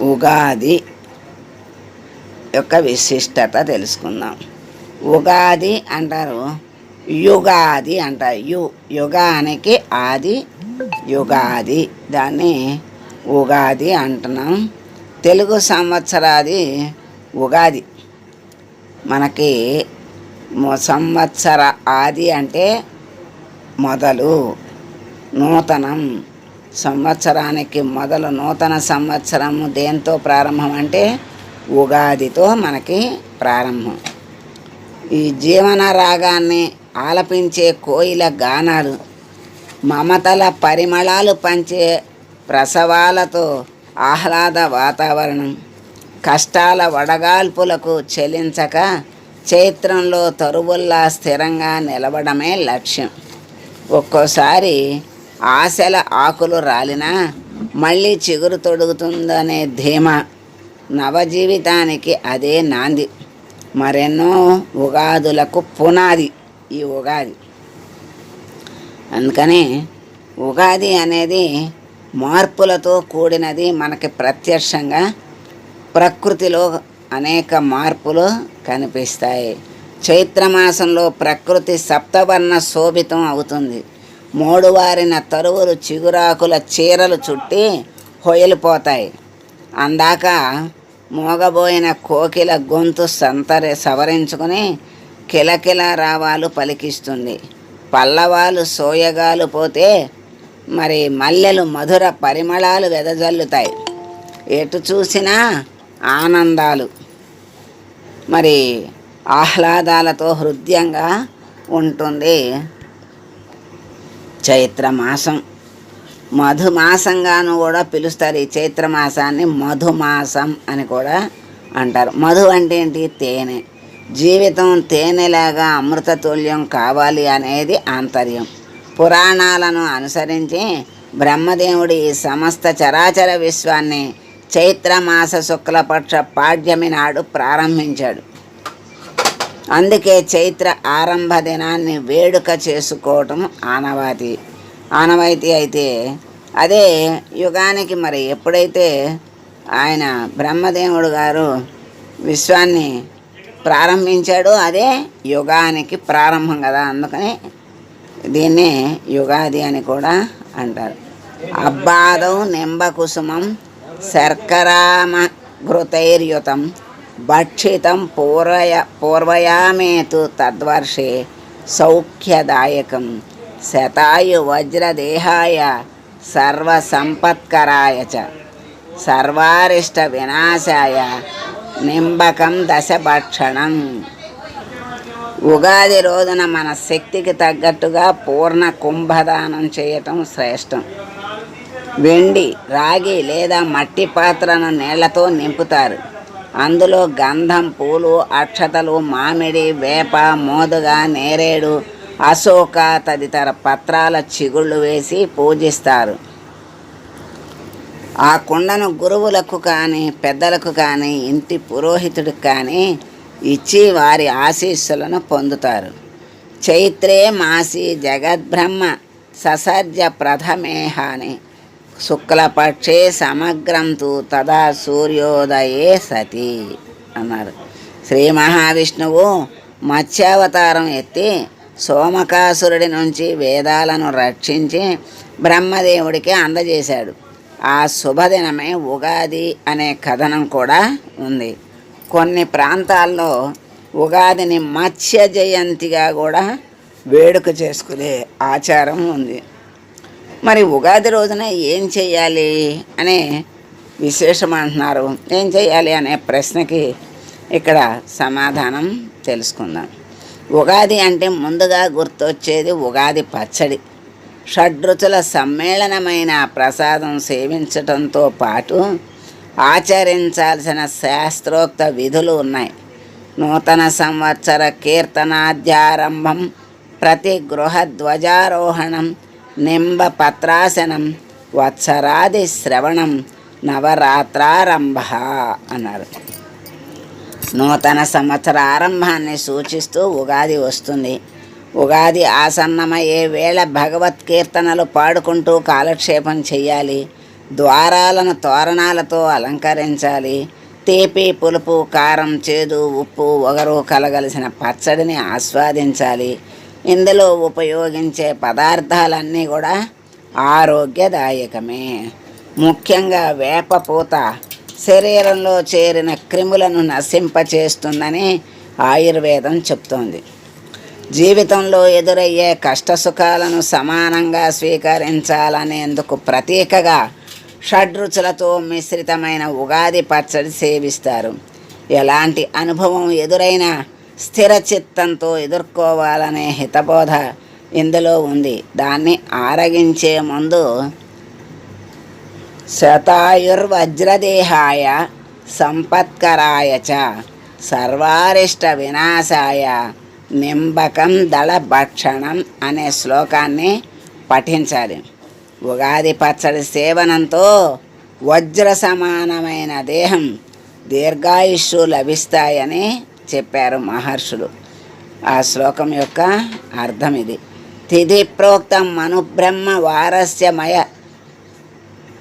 ఉగాది యొక్క విశిష్టత తెలుసుకుందాం. ఉగాది అంటారు యుగాది అంటారు. యు యుగానికి ఆది యుగాది. దాన్ని ఉగాది అంటున్నాం. తెలుగు సంవత్సరాది ఉగాది. మనకి సంవత్సర ఆది అంటే మొదలు నూతనం. సంవత్సరానికి మొదలు నూతన సంవత్సరము దేంతో ప్రారంభం అంటే ఉగాదితో మనకి ప్రారంభం. ఈ జీవన రాగాన్ని ఆలపించే కోయిల గానాలు మమతల పరిమళాలు పంచే ప్రసవాలతో ఆహ్లాద వాతావరణం కష్టాల వడగాల్పులకు చెలించక చైత్రంలో తరువుల్లా స్థిరంగా నిలవడమే లక్ష్యం. ఒక్కోసారి ఆశల ఆకులు రాలినా మళ్ళీ చిగురు తొడుగుతుందనే ధీమా నవజీవితానికి అదే నాంది. మరెన్నో ఉగాదులకు పునాది ఈ ఉగాది. అందుకని ఉగాది అనేది మార్పులతో కూడినది మనకి ప్రత్యక్షంగా ప్రకృతిలో అనేక మార్పులు కనిపిస్తాయి. చైత్రమాసంలో ప్రకృతి సప్తవర్ణ శోభితం అవుతుంది. మూడువారిన తరువులు చిగురాకుల చీరలు చుట్టి హొయలిపోతాయి. అందాక మోగబోయిన కోకిల గొంతు సంతరి సవరించుకుని కిలకిల రావాలు పలికిస్తుంది. పల్లవాలు సోయగాలు పోతే మరి మల్లెలు మధుర పరిమళాలు వెదజల్లుతాయి. ఎటు చూసినా ఆనందాలు. మరి ఆహ్లాదాలతో హృదయంగా ఉంటుంది. చైత్రమాసం. మధుమాసంగాను కూడా పిలుస్తారు. ఈ చైత్రమాసాన్ని మధుమాసం అని కూడా అంటారు. మధు అంటే ఏంటి? తేనె. జీవితం తేనెలాగా అమృతతుల్యం కావాలి అనేది ఆంతర్యం. పురాణాలను అనుసరించి బ్రహ్మదేవుడి ఈ సమస్త చరాచర విశ్వాన్ని చైత్రమాస శుక్లపక్ష పాడ్యమి నాడు ప్రారంభించాడు. అందుకే చైత్ర ఆరంభ దినాన్ని వేడుక చేసుకోవటం ఆనవాతి ఆనవాయితీ అయితే అదే యుగానికి మరి ఎప్పుడైతే ఆయన బ్రహ్మదేవుడు గారు విశ్వాన్ని ప్రారంభించాడో అదే యుగానికి ప్రారంభం కదా అందుకని దీన్నే యుగాది అని కూడా అంటారు. అబ్బాదం నింబకుసుమం శర్కరామ ఘృతైర్యుతం భక్షితం పూర్వయ పూర్వయామేతు తద్వర్షే సౌఖ్యదాయకం. శతాయు వజ్రదేహాయ సర్వసంపత్కరాయ చ. సర్వారిష్ట వినాశాయ నింబకం దశభక్షణం. ఉగాది రోజున మన శక్తికి తగ్గట్టుగా పూర్ణ కుంభదానం చేయటం శ్రేష్టం. వెండి రాగి లేదా మట్టి పాత్రను నీళ్ళతో నింపుతారు. అందులో గంధం పూలు అక్షతలు మామిడి వేప మోదుగ నేరేడు అశోక తదితర పత్రాల చిగుళ్ళు వేసి పూజిస్తారు. ఆ కుండను గురువులకు కానీ పెద్దలకు కానీ ఇంటి పురోహితుడికి కానీ ఇచ్చి వారి ఆశీస్సులను పొందుతారు. చైత్రే మాసి జగద్బ్రహ్మ ససర్జ ప్రథమేహాని. శుక్లపక్షే సమగ్రం తు తదా సూర్యోదయే సతి అన్నారు. శ్రీ మహావిష్ణువు మత్స్యావతారం ఎత్తి సోమకాసురుడి నుంచి వేదాలను రక్షించి బ్రహ్మదేవుడికి అందజేశాడు. ఆ శుభదినమే ఉగాది అనే కథనం కూడా ఉంది. కొన్ని ప్రాంతాల్లో ఉగాదిని మత్స్య జయంతిగా కూడా వేడుక చేసుకునే ఆచారం ఉంది. మరి ఉగాది రోజున ఏం చేయాలి అనే విశేషం అంటున్నారు. ఏం చేయాలి అనే ప్రశ్నకి ఇక్కడ సమాధానం తెలుసుకుందాం. ఉగాది అంటే ముందుగా గుర్తొచ్చేది ఉగాది పచ్చడి. షడ్రుచుల సమ్మేళనమైన ప్రసాదం సేవించటంతో పాటు ఆచరించాల్సిన శాస్త్రోక్త విధులు ఉన్నాయి. నూతన సంవత్సర కీర్తనాద్యారంభం ప్రతి గృహ ధ్వజారోహణం నింబ పత్రాసనం వత్సరాది శ్రవణం నవరాత్రారంభ అన్నారు. నూతన సంవత్సర ఆరంభాన్ని సూచిస్తూ ఉగాది వస్తుంది. ఉగాది ఆసన్నమయ్యే వేళ భగవత్ కీర్తనలు పాడుకుంటూ కాలక్షేపం చేయాలి ద్వారాలను తోరణాలతో అలంకరించాలి. తీపి పులుపు కారం చేదు ఉప్పు ఒగరు కలగలిసిన పచ్చడిని ఆస్వాదించాలి. ఇందులో ఉపయోగించే పదార్థాలన్నీ కూడా ఆరోగ్యదాయకమే. ముఖ్యంగా వేపపూత శరీరంలో చేరిన క్రిములను నశింపచేస్తుందని ఆయుర్వేదం చెప్తోంది. జీవితంలో ఎదురయ్యే కష్టసుఖాలను సమానంగా స్వీకరించాలనేందుకు ప్రతీకగా షడ్రుచులతో మిశ్రితమైన ఉగాది పచ్చడి సేవిస్తారు. ఎలాంటి అనుభవం ఎదురైనా స్థిర చిత్తంతో ఎదుర్కోవాలనే హితబోధ ఇందులో ఉంది. దాన్ని ఆరగించే ముందు శతాయుర్వజ్రదేహాయ సంపత్కరాయ చ సర్వారిష్ట వినాశాయ నింబకం దళ భక్షణం అనే శ్లోకాన్ని పఠించాలి. ఉగాది పచ్చడి సేవనంతో వజ్ర సమానమైన దేహం దీర్ఘాయుష్షు లభిస్తాయని చెప్పారు మహర్షులు. ఆ శ్లోకం యొక్క అర్థం ఇది. తిథి ప్రోక్తం మనుబ్రహ్మ వారస్యమయ.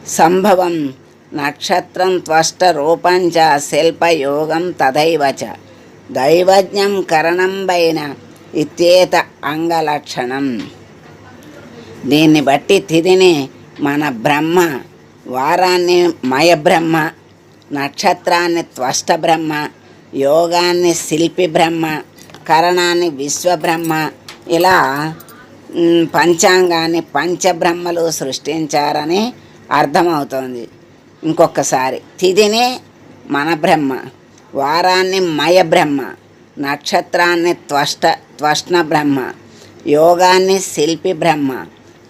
సంభవం నక్షత్రం త్వష్ట రూపంచ శిల్పయోగం తదైవచ. దైవజ్ఞం దైవజ్ఞం కరణంబైన ఇత్యేత అంగలక్షణం. దీన్ని బట్టి తిథిని మన బ్రహ్మ వారాన్ని మయ బ్రహ్మ నక్షత్రాన్ని త్వష్ట బ్రహ్మ యోగాన్ని శిల్పి బ్రహ్మ కరణాన్ని విశ్వబ్రహ్మ ఇలా పంచాంగాన్ని పంచబ్రహ్మలు సృష్టించారని అర్థమవుతోంది. ఇంకొకసారి తిథిని మన బ్రహ్మ వారాన్ని మయ బ్రహ్మ నక్షత్రాన్ని త్వష్ట త్వష్ణ బ్రహ్మ యోగాన్ని శిల్పి బ్రహ్మ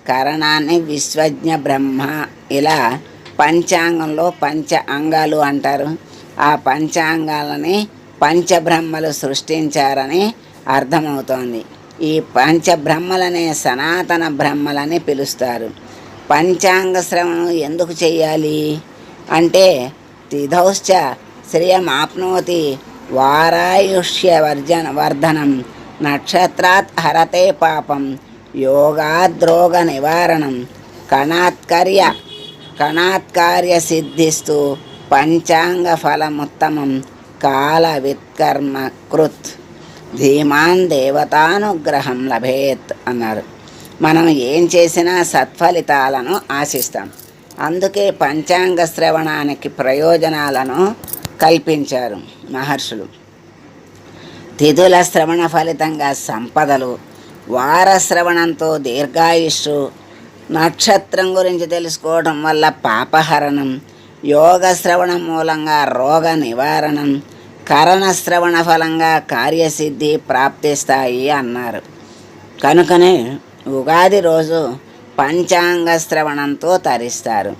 కరణాన్ని విశ్వజ్ఞ బ్రహ్మ ఇలా పంచాంగంలో పంచ అంగాలు అంటారు. ఆ పంచాంగాలని పంచబ్రహ్మలు సృష్టించారని అర్థమవుతోంది. ఈ పంచబ్రహ్మలనే సనాతన బ్రహ్మలని పిలుస్తారు. పంచాంగ శ్రవణం ఎందుకు చేయాలి అంటే తిథౌశ్చ శ్రియమాప్నోతి వారాయుష్య వర్జన వర్ధనం నక్షత్రాత్ హరతే పాపం యోగాద్రోగ నివారణం కణాత్కర్య కణాత్కార్య సిద్ధిస్తూ పంచాంగ ఫలముత్తమం కాల విత్కర్మ కృత్ ధీమాన్ దేవతానుగ్రహం లభేత్ అన్నారు. మనం ఏం చేసినా సత్ఫలితాలను ఆశిస్తాం. అందుకే పంచాంగ శ్రవణానికి ప్రయోజనాలను కల్పించారు మహర్షులు. తిథుల శ్రవణ ఫలితంగా సంపదలు వార శ్రవణంతో నక్షత్రం గురించి తెలుసుకోవడం వల్ల పాపహరణం యోగ శ్రవణం మూలంగా రోగ నివారణం కరణ శ్రవణ ఫలంగా కార్యసిద్ధి ప్రాప్తిస్తాయి అన్నారు. కనుకనే ఉగాది రోజు పంచాంగ శ్రవణంతో తరిస్తారు.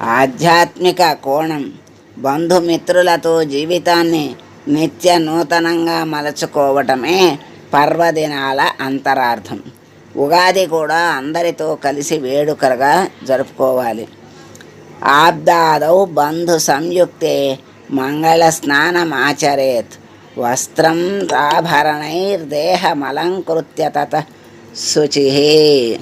ఆధ్యాత్మిక కోణం బంధుమిత్రులతో జీవితాన్ని నిత్య నూతనంగా మలచుకోవటమే పర్వదినాల అంతరార్థం. ఉగాది కూడా అందరితో కలిసి వేడుకలుగా జరుపుకోవాలి. ఆబ్దాదౌ బంధు సంయుక్తే మంగళ స్నానమాచరేత్ వస్త్రం ఆభరణైర్దేహమలంకృత్య తత శుచి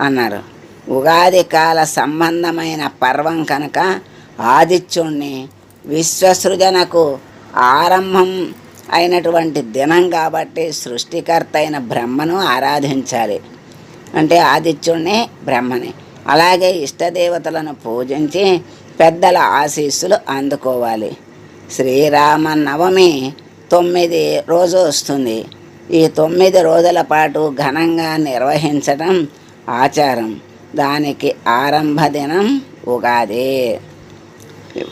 అన్నారు. ఉగాది కాల సంబంధమైన పర్వం కనుక ఆదిత్యుణ్ణి విశ్వసృజనకు ఆరంభం అయినటువంటి దినం కాబట్టి సృష్టికర్త అయిన బ్రహ్మను ఆరాధించాలి. అంటే ఆదిత్యుణ్ణి బ్రహ్మని. అలాగే ఇష్టదేవతలను పూజించి పెద్దల ఆశీస్సులు అందుకోవాలి. శ్రీరామ నవమి తొమ్మిది రోజు వస్తుంది. ఈ తొమ్మిది రోజుల పాటు ఘనంగా నిర్వహించడం ఆచారం. దానికి ఆరంభ దినం ఉగాది.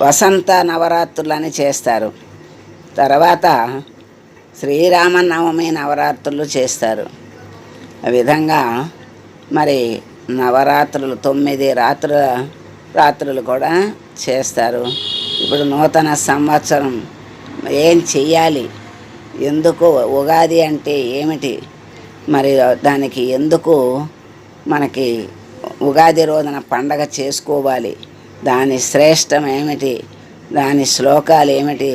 వసంత నవరాత్రులని చేస్తారు. తర్వాత శ్రీరామనవమి నవరాత్రులు చేస్తారు. ఆ విధంగా మరి నవరాత్రులు తొమ్మిది రాత్రుల రాత్రులు కూడా చేస్తారు. ఇప్పుడు నూతన సంవత్సరం ఏం చెయ్యాలి? ఎందుకు ఉగాది అంటే ఏమిటి? మరి దానికి ఎందుకు మనకి ఉగాది రోజున పండగ చేసుకోవాలి? దాని శ్రేష్టం ఏమిటి? దాని శ్లోకాలు ఏమిటి?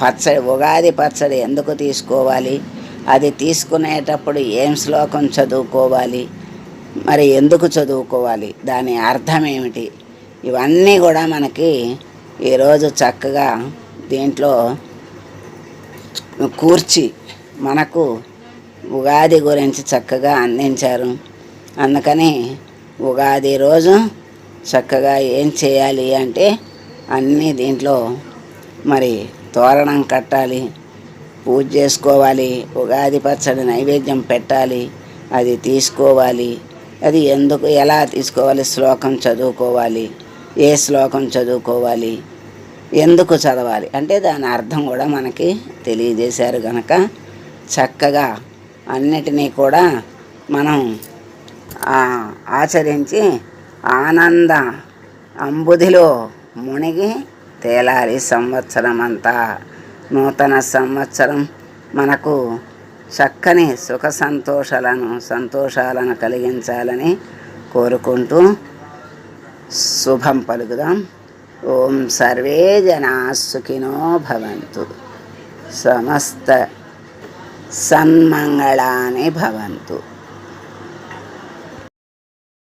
పచ్చడి ఉగాది పచ్చడి ఎందుకు తీసుకోవాలి? అది తీసుకునేటప్పుడు ఏం శ్లోకం చదువుకోవాలి? మరి ఎందుకు చదువుకోవాలి? దాని అర్థం ఏమిటి ఇవన్నీ కూడా మనకి ఈరోజు చక్కగా దీంట్లో కూర్చి మనకు ఉగాది గురించి చక్కగా అందించారు. అందుకని ఉగాది రోజు చక్కగా ఏం చేయాలి అంటే అన్నీ దీంట్లో మరి తోరణం కట్టాలి. పూజ చేసుకోవాలి ఉగాది పచ్చడి నైవేద్యం పెట్టాలి అది తీసుకోవాలి. అది ఎందుకు ఎలా తీసుకోవాలి శ్లోకం చదువుకోవాలి ఏ శ్లోకం చదువుకోవాలి ఎందుకు చదవాలి అంటే దాని అర్థం కూడా మనకి తెలియజేశారు కనుక చక్కగా అన్నిటినీ కూడా మనం ఆచరించి ఆనంద అంబుధిలో మునిగి తేలాలి సంవత్సరం అంతా నూతన సంవత్సరం మనకు చక్కని సుఖ సంతోషాలను సంతోషాలను కలిగించాలని కోరుకుంటూ శుభం పలుకుదాం. ఓం సర్వే జనా సుఖినో భవంతు. సమస్త సన్మంగళాని భవంతు.